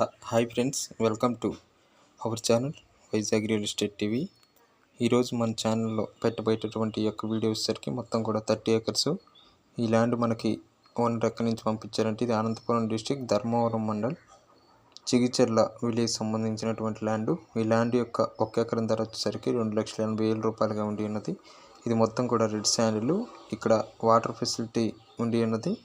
హ- hi friends welcome to our channel Vizag real estate TV. ఈరోజు మన ఛానల్లో పెట్టబోయేటటువంటి యొక్క వీడియో వచ్చేసరికి మొత్తం కూడా థర్టీ ఏకర్స్ ఈ ల్యాండ్ మనకి ఓనర్ ఎక్కడి నుంచి పంపించారంటే ఇది అనంతపురం డిస్టిక్ ధర్మవరం మండల్ చిగిచెర్ల విలేజ్ సంబంధించినటువంటి ల్యాండ్. ఈ ల్యాండ్ యొక్క ఒక ఎకరం ధర వచ్చేసరికి రెండు లక్షల ఎనభై వేల రూపాయలుగా ఉండి ఉన్నది. ఇది మొత్తం కూడా రెడ్ శాండిల్. ఇక్కడ వాటర్ ఫెసిలిటీ ఉండి ఉన్నది.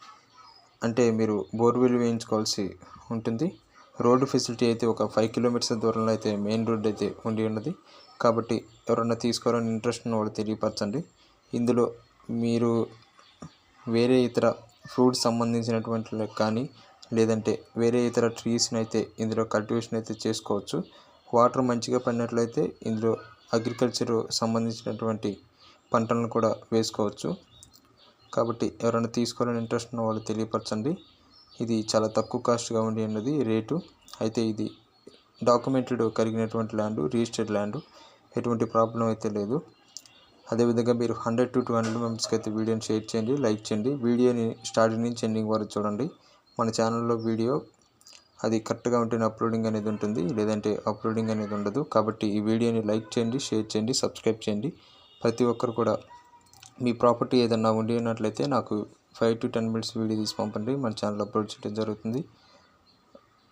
అంటే మీరు బోర్వెల్ వేయించుకోవాల్సి ఉంటుంది. రోడ్డు ఫెసిలిటీ అయితే ఒక ఫైవ్ కిలోమీటర్స్ దూరంలో అయితే మెయిన్ రోడ్ అయితే ఉండి ఉన్నది. కాబట్టి ఎవరన్నా తీసుకోవాలని ఇంట్రెస్ట్ ఉన్న వాళ్ళు తెలియపరచండి. ఇందులో మీరు వేరే ఇతర ఫ్రూట్స్ సంబంధించినటువంటి కానీ లేదంటే వేరే ఇతర ట్రీస్ని అయితే ఇందులో కల్టివేషన్ అయితే చేసుకోవచ్చు. వాటర్ మంచిగా పడినట్లయితే ఇందులో అగ్రికల్చర్ సంబంధించినటువంటి పంటలను కూడా వేసుకోవచ్చు. కాబట్టి ఎవరైనా తీసుకోవాలని ఇంట్రెస్ట్ ఉన్న వాళ్ళు తెలియపరచండి. ఇది చాలా తక్కువ కాస్ట్గా ఉండి ఉన్నది రేటు. అయితే ఇది డాక్యుమెంటెడ్ కలిగినటువంటి ల్యాండ్ రిజిస్టర్డ్ ల్యాండ్. ఎటువంటి ప్రాబ్లం అయితే లేదు. అదేవిధంగా మీరు హండ్రెడ్ టు టూ హండ్రెడ్ మెంబర్స్కి అయితే వీడియోని షేర్ చేయండి లైక్ చేయండి. వీడియోని స్టార్టింగ్ నుంచి ఎండింగ్ వరకు చూడండి. మన ఛానల్లో వీడియో అది కరెక్ట్గా ఉంటేనే అప్లోడింగ్ అనేది ఉంటుంది లేదంటే అప్లోడింగ్ అనేది ఉండదు. కాబట్టి ఈ వీడియోని లైక్ చేయండి షేర్ చేయండి సబ్స్క్రైబ్ చేయండి. ప్రతి ఒక్కరు కూడా మీ ప్రాపర్టీ ఏదన్నా ఉండి ఉన్నట్లయితే నాకు five to ten minutes video తీసి పంపండి. మన ఛానల్ అప్లోడ్ చేయడం జరుగుతుంది.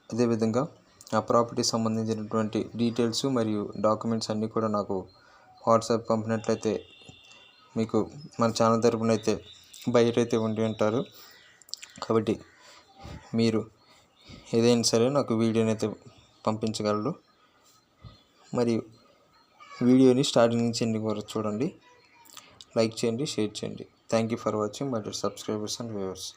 అదేవిధంగా ఆ ప్రాపర్టీ సంబంధించినటువంటి డీటెయిల్స్ మరియు డాక్యుమెంట్స్ అన్నీ కూడా నాకు వాట్సాప్ పంపినట్లయితే మీకు మన ఛానల్ తరపున అయితే బయట అయితే ఉండి ఉంటారు. కాబట్టి మీరు ఏదైనా సరే నాకు వీడియోని అయితే పంపించగలరు. మరియు వీడియోని స్టార్టింగ్ నుంచి ఎన్ని వరకు చూడండి. లైక్ చేయండి షేర్ చేయండి. Thank you for watching my dear subscribers and viewers.